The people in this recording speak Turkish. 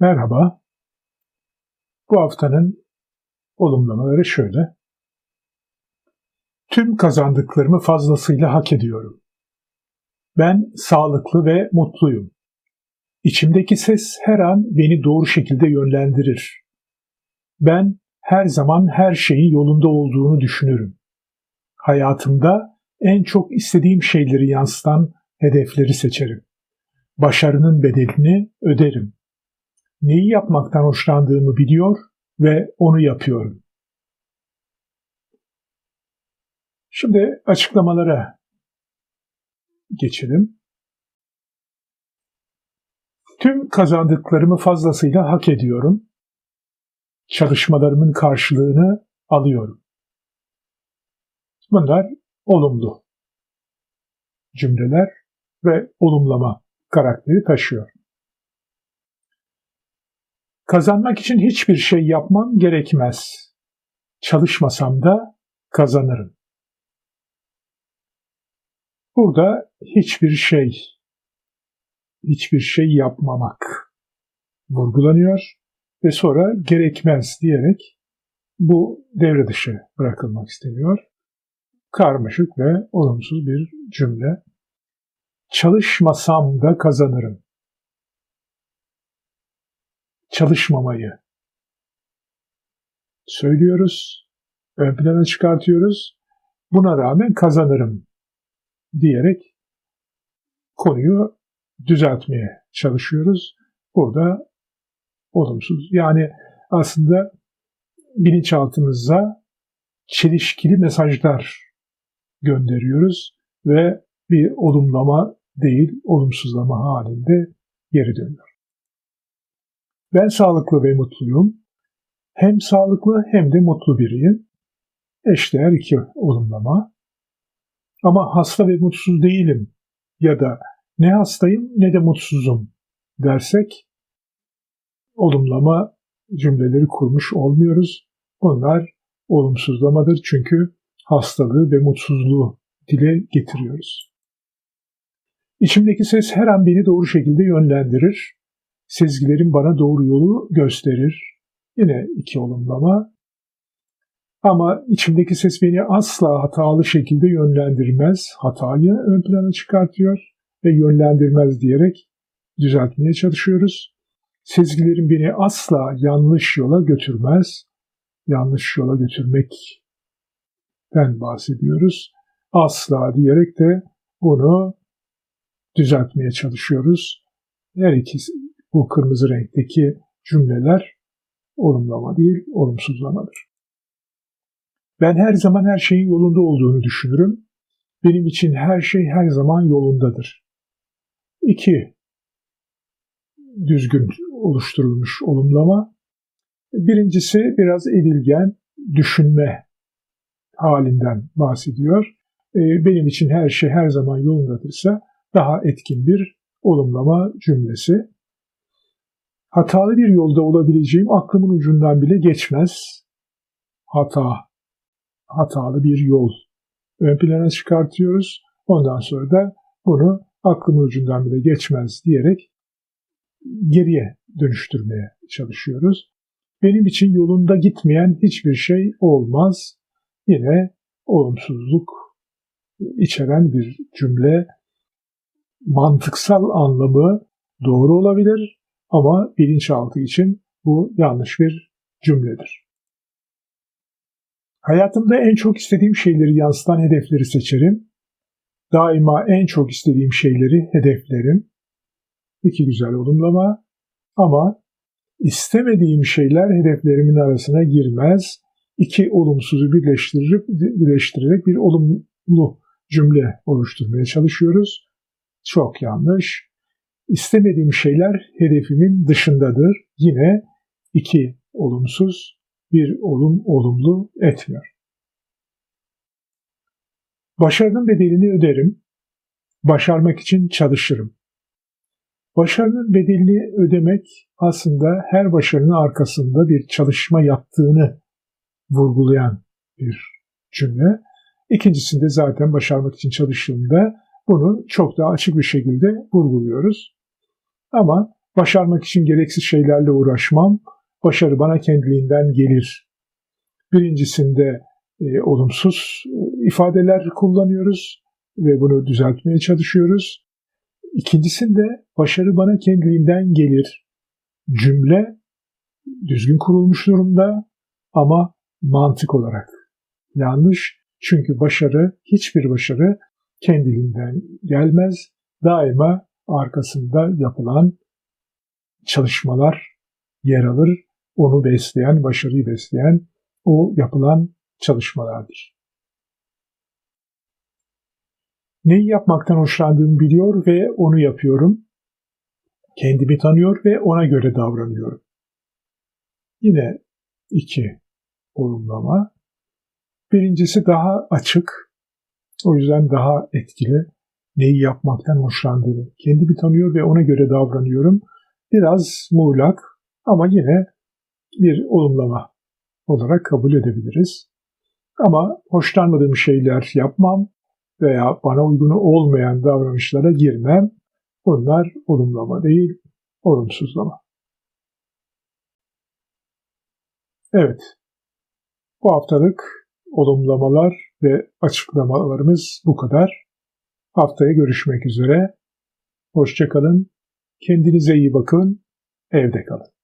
Merhaba. Bu haftanın olumlamaları şöyle. Tüm kazandıklarımı fazlasıyla hak ediyorum. Ben sağlıklı ve mutluyum. İçimdeki ses her an beni doğru şekilde yönlendirir. Ben her zaman her şeyin yolunda olduğunu düşünürüm. Hayatımda en çok istediğim şeyleri yansıtan hedefleri seçerim. Başarının bedelini öderim. Neyi yapmaktan hoşlandığımı biliyor ve onu yapıyorum. Şimdi açıklamalara geçelim. Tüm kazandıklarımı fazlasıyla hak ediyorum. Çalışmalarımın karşılığını alıyorum. Bunlar olumlu cümleler ve olumlama karakteri taşıyor. Kazanmak için hiçbir şey yapmam gerekmez. Çalışmasam da kazanırım. Burada hiçbir şey, hiçbir şey yapmamak vurgulanıyor ve sonra gerekmez diyerek bu devre dışı bırakılmak isteniyor. Karmaşık ve olumsuz bir cümle. Çalışmasam da kazanırım. Çalışmamayı söylüyoruz, ön plana çıkartıyoruz. Buna rağmen kazanırım diyerek konuyu düzeltmeye çalışıyoruz. Burada olumsuz. Yani aslında bilinçaltımıza çelişkili mesajlar gönderiyoruz ve bir olumlama değil, olumsuzlama halinde geri dönüyor. Ben sağlıklı ve mutluyum. Hem sağlıklı hem de mutlu biriyim. Eşdeğer iki olumlama. Ama hasta ve mutsuz değilim ya da ne hastayım ne de mutsuzum dersek olumlama cümleleri kurmuş olmuyoruz. Bunlar olumsuzlamadır çünkü hastalığı ve mutsuzluğu dile getiriyoruz. İçimdeki ses her an beni doğru şekilde yönlendirir. Sezgilerim bana doğru yolu gösterir. Yine iki olumlama. Ama içimdeki ses beni asla hatalı şekilde yönlendirmez. Hatayı ön plana çıkartıyor ve yönlendirmez diyerek düzeltmeye çalışıyoruz. Sezgilerim beni asla yanlış yola götürmez. Yanlış yola götürmekten bahsediyoruz. Asla diyerek de bunu düzeltmeye çalışıyoruz. Her ikisi bu kırmızı renkteki cümleler olumlama değil, olumsuzlamadır. Ben her zaman her şeyin yolunda olduğunu düşünürüm. Benim için her şey her zaman yolundadır. İki, düzgün oluşturulmuş olumlama. Birincisi biraz edilgen, düşünme halinden bahsediyor. Ee, benim için her şey her zaman yolundadırsa daha etkin bir olumlama cümlesi. Hatalı bir yolda olabileceğim aklımın ucundan bile geçmez. Hata, hatalı bir yol ön plana çıkartıyoruz. Ondan sonra da bunu aklımın ucundan bile geçmez diyerek geriye dönüştürmeye çalışıyoruz. Benim için yolunda gitmeyen hiçbir şey olmaz. Yine olumsuzluk içeren bir cümle mantıksal anlamı doğru olabilir ama bilinçaltı için bu yanlış bir cümledir. Hayatımda en çok istediğim şeyleri yansıtan hedefleri seçerim. Daima en çok istediğim şeyleri hedeflerim. İki güzel olumlama ama istemediğim şeyler hedeflerimin arasına girmez. İki olumsuzu birleştirip birleştirerek bir olumlu cümle oluşturmaya çalışıyoruz. Çok yanlış. İstemediğim şeyler hedefimin dışındadır. Yine iki olumsuz, bir olum olumlu etmiyor. Başarının bedelini öderim. Başarmak için çalışırım. Başarının bedelini ödemek aslında her başarının arkasında bir çalışma yaptığını vurgulayan bir cümle. İkincisinde zaten başarmak için çalıştığında bunu çok daha açık bir şekilde vurguluyoruz. Ama Başarmak için gereksiz şeylerle uğraşmam. Başarı bana kendiliğinden gelir. Birincisinde e, olumsuz e, ifadeler kullanıyoruz ve bunu düzeltmeye çalışıyoruz. İkincisinde başarı bana kendiliğinden gelir. Cümle düzgün kurulmuş durumda ama mantık olarak yanlış. Çünkü başarı, hiçbir başarı kendiliğinden gelmez. Daima arkasında yapılan çalışmalar yer alır. Onu besleyen, başarıyı besleyen o yapılan çalışmalardır. Neyi yapmaktan hoşlandığımı biliyor ve onu yapıyorum. Kendimi tanıyor ve ona göre davranıyorum. Yine iki olumlama. Birincisi daha açık, o yüzden daha etkili. Neyi yapmaktan hoşlandığımı kendimi tanıyor ve ona göre davranıyorum. Biraz muğlak ama yine bir olumlama olarak kabul edebiliriz. Ama hoşlanmadığım şeyler yapmam veya bana uygun olmayan davranışlara girmem. Bunlar olumlama değil, olumsuzlama. Evet, bu haftalık olumlamalar ve açıklamalarımız bu kadar. Haftaya görüşmek üzere. Hoşçakalın. Kendinize iyi bakın. Evde kalın.